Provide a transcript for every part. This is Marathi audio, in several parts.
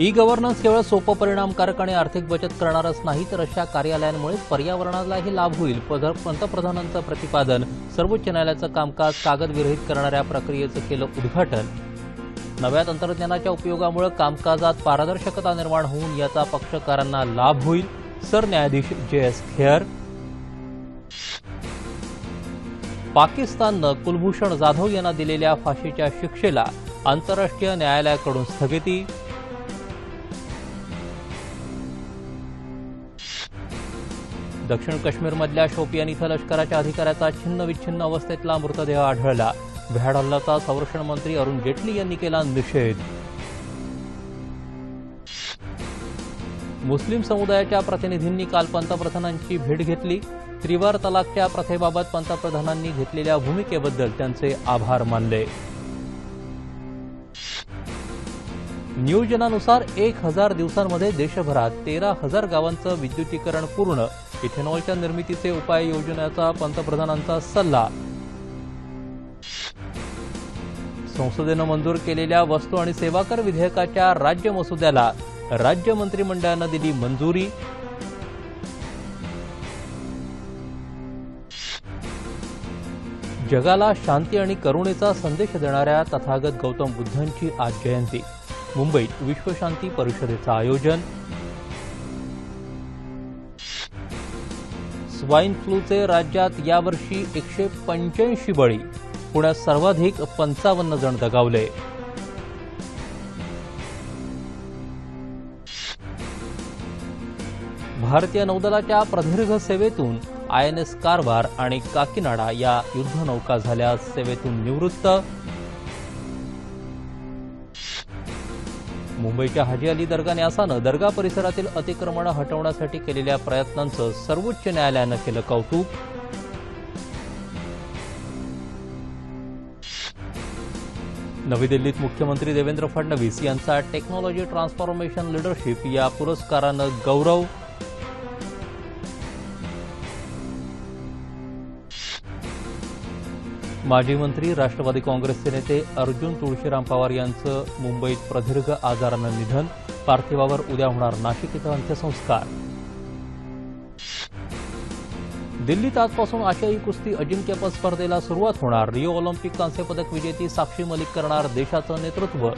ई गव्हर्नन्स केवळ सोपं परिणामकारक आणि आर्थिक बचत करणारच नाही तर अशा कार्यालयांमुळे पर्यावरणालाही लाभ होईल. पद- पंतप्रधानांचं प्रतिपादन सर्वोच्च न्यायालयाचं कामकाज कागदविरहित करणाऱ्या प्रक्रियेचं केलं उद्घाटन. नव्या तंत्रज्ञानाच्या उपयोगामुळे कामकाजात पारदर्शकता निर्माण होऊन याचा पक्षकारांना लाभ होईल. सरन्यायाधीश जे एस खेअर पाकिस्ताननं कुलभूषण जाधव यांना दिलेल्या फाशीच्या शिक्षेला आंतरराष्ट्रीय न्यायालयाकडून स्थगिती. दक्षिण काश्मीरमधल्या शोपियान इथं लष्कराच्या अधिकाऱ्याचा छिन्नविच्छिन्न अवस्थेतला मृतदेह आढळला. भ्याड हल्ल्याचा संरक्षण मंत्री अरुण जेटली यांनी केला निषेध. मुस्लिम समुदायाच्या प्रतिनिधींनी काल पंतप्रधानांची भेट घेतली. त्रिवार तलाकच्या प्रथेबाबत पंतप्रधानांनी घेतलेल्या भूमिकेबद्दल त्यांचे आभार मानले. नियोजनानुसार एक हजार दिवसांमध्ये देशभरात तेरा हजार गावांचं विद्युतीकरण पूर्ण. इथेनॉलच्या निर्मितीचे उपाय योजण्याचा पंतप्रधानांचा सल्ला. संसदेनं मंजूर केलेल्या वस्तू आणि सेवा कर विधेयकाच्या राज्य मसुद्याला राज्य मंत्रिमंडळानं दिली मंजुरी. जगाला शांती आणि करुणेचा संदेश देणाऱ्या तथागत गौतम बुद्धांची आज जयंती. मुंबईत विश्वशांती परिषदेचं आयोजन. स्वाईन फ्लूचे राज्यात यावर्षी एकशे पंच्याऐंशी बळी पुण्यात सर्वाधिक पंचावन्न जण दगावले. भारतीय नौदलाच्या प्रदीर्घ सेवेतून आय एन एस कारवार आणि काकीनाडा या युद्धनौका झाल्या सेवेतून निवृत्त. मुंबईच्या हाजी अली दर्गा न्यासानं दर्गा परिसरातील अतिक्रमणं हटवण्यासाठी केलेल्या प्रयत्नांचं सर्वोच्च न्यायालयानं केलं कौतुक. नवी दिल्लीत मुख्यमंत्री देवेंद्र फडणवीस यांचा टेक्नॉलॉजी ट्रान्सफॉर्मेशन लिडरशिप या पुरस्कारानं गौरव. माजी मंत्री राष्ट्रवादी काँग्रेसचे नेते अर्जुन तुळशीराम पवार यांचं मुंबईत प्रदीर्घ आजारानं निधन. पार्थिवावर उद्या होणार नाशिक इथं अंत्यसंस्कार. दिल्लीत आजपासून आशियाई कुस्ती अजिंक्यपद स्पर्धेला सुरुवात होणार. रिओ ऑलिम्पिक कांस्यपदक विजेती साक्षी मलिक करणार देशाचं नेतृत्व.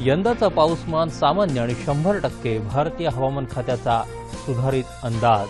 यंदाचा पाऊसमान सामान्य आणि शंभर टक्के भारतीय हवामान खात्याचा सुधारित अंदाज.